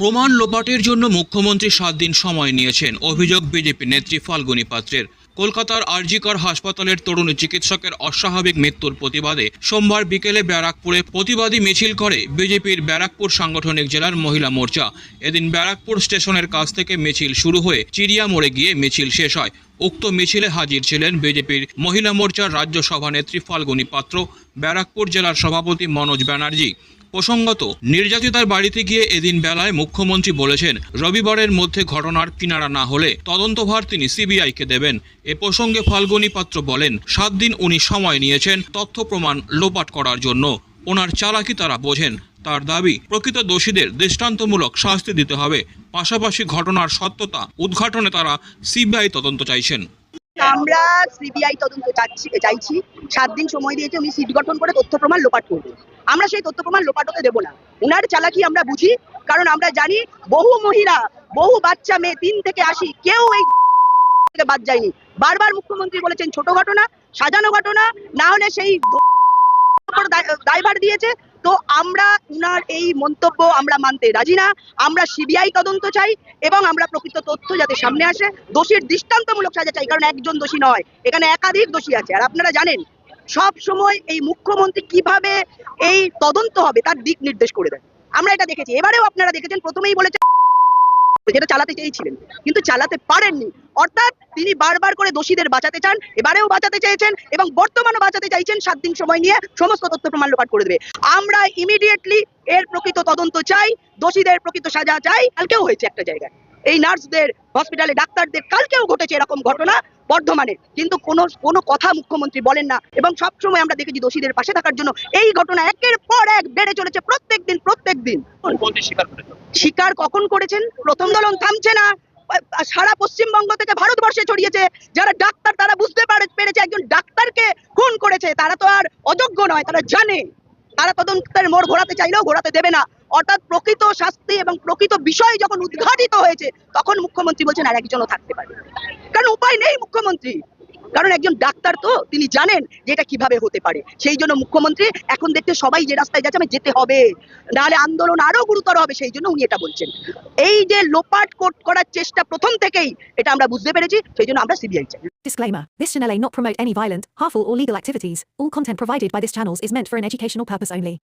প্রমাণ লোপাটের জন্য মুখ্যমন্ত্রী সাত দিন সময় নিয়েছেন, অভিযোগ বিজেপি নেত্রী ফাল্গুনী পাত্রের। কলকাতার আরজিকর হাসপাতালের তরুণী চিকিৎসকের অস্বাভাবিক মৃত্যুর প্রতিবাদে সোমবার বিকেলে ব্যারাকপুরে প্রতিবাদী মিছিল করে বিজেপির ব্যারাকপুর সাংগঠনিক জেলার মহিলা মোর্চা। এদিন ব্যারাকপুর স্টেশনের কাছ থেকে মিছিল শুরু হয়ে চিড়িয়া মোড়ে গিয়ে মিছিল শেষ হয়। উক্ত মিছিলে হাজির ছিলেন বিজেপির মহিলা মোর্চার রাজ্য সভানেত্রী ফাল্গুনী পাত্র, ব্যারাকপুর জেলার সভাপতি মনোজ ব্যানার্জি। প্রসঙ্গত, নির্যাতিতার বাড়িতে গিয়ে এদিন বেলায় মুখ্যমন্ত্রী বলেছেন, রবিবারের মধ্যে ঘটনার কিনারা না হলে তদন্তভার তিনি সিবিআইকে দেবেন। এ প্রসঙ্গে ফাল্গুনী পাত্র বলেন, সাত দিন উনি সময় নিয়েছেন তথ্য প্রমাণ লোপাট করার জন্য। ওনার চালাকি তারা বোঝেন। তার দাবি, প্রকৃত দোষীদের দৃষ্টান্তমূলক শাস্তি দিতে হবে। পাশাপাশি ঘটনার সত্যতা উদ্ঘাটনে তারা সিবিআই তদন্ত চাইছেন। আমরা সিবিআই তদন্ত চাচ্ছি চাইছি সাত দিন সময় দিয়েছে, উনি সিট গঠন করে তথ্য প্রমাণ লোপাট করবে আমরা সেই তথ্য প্রমাণ লোপাট হতে দেবো না। উনার চালাকি আমরা বুঝি, কারণ আমরা জানি বহু মহিলা, বহু বাচ্চা মেয়ে, তিন থেকে আসি কেউ এই বাদ যায়নি। বারবার মুখ্যমন্ত্রী বলেছেন, ছোট ঘটনা, সাজানো ঘটনা, না হলে সেই দায়ভার দিয়েছে তো আমরা উনার এই মন্তব্য আমরা মানতে রাজি না। আমরা সিবিআই তদন্ত চাই এবং আমরা প্রকৃত তথ্য যাতে সামনে আসে। দোষীর দৃষ্টান্তমূলক সাজা চাই, কারণ একজন দোষী নয়, এখানে একাধিক দোষী আছে। আর আপনারা জানেন, সব সময় এই মুখ্যমন্ত্রী কীভাবে এই তদন্ত হবে তার দিক নির্দেশ করে দেন। আমরা এটা দেখেছি। এবারেও আপনারা দেখেছেন, প্রথমেই বলেছেন যেটা চালাতে চেয়েছিলেন, কিন্তু চালাতে পারেননি। অর্থাৎ তিনি বারবার করে দোষীদের বাঁচাতে চান, এবারেও বাঁচাতে চেয়েছেন এবং বর্তমানে বাঁচাতে চাইছেন সাত দিন সময় নিয়ে সমস্ত তথ্য প্রমাণ লোপাট করে দেবে। আমরা ইমিডিয়েটলি এর প্রকৃত তদন্ত চাই, দোষীদের প্রকৃত সাজা চাই, কালকেও হয়েছে একটা জায়গায়। এই নার্সদের হসপিটালে ডাক্তারদের, কালকেও ঘটেছে এরকম ঘটনা। বর্ধমানে কিন্তু কোনো কোনো কথা মুখ্যমন্ত্রী বলেন না এবং সবসময় আমরা দেখেছি দোষীদের পাশে থাকার জন্য এই ঘটনা একের পর এক বেড়ে চলেছে প্রত্যেক দিন প্রত্যেক দিন। স্বীকার কখন করেছেন? প্রথম দলন থামছে না। সারা পশ্চিমবঙ্গ থেকে ভারতবর্ষে ছড়িয়েছে। যারা ডাক্তার তারা বুঝতে পারে- পেরেছে একজন ডাক্তারকে খুন করেছে। তারা তো আর অযোগ্য নয় তারা জানে। তারা তদন্তের মোড় ঘোরাতে চাইলেও ঘোরাতে দেবে না। অর্থাৎ প্রকৃত শাস্তি এবং প্রকৃত বিষয় যখন উদ্ঘাটিত হয়েছে তখন মুখ্যমন্ত্রী বলছেন আর একজনও থাকতে পারে কারণ উপায় নেই মুখ্যমন্ত্রী। কারণ একজন ডাক্তার তো তিনি জানেন যে এটা কীভাবে হতে পারে। সেই জন্য মুখ্যমন্ত্রী এখন দেখতে সবাই যে রাস্তায় যাচ্ছে আমি যেতে হবে। নাহলে আন্দোলন আরও গুরুতর হবে সেই জন্য উনি এটা বলছেন। এই যে লোপাট কোট- করার চেষ্টা প্রথম থেকেই এটা আমরা বুঝতে পেরেছি সেই জন্য আমরা সিবিআই চাই। Disclaimer This channel may not promote any violent, harmful, or legal activities. All content provided by this channel is meant for an educational purpose only.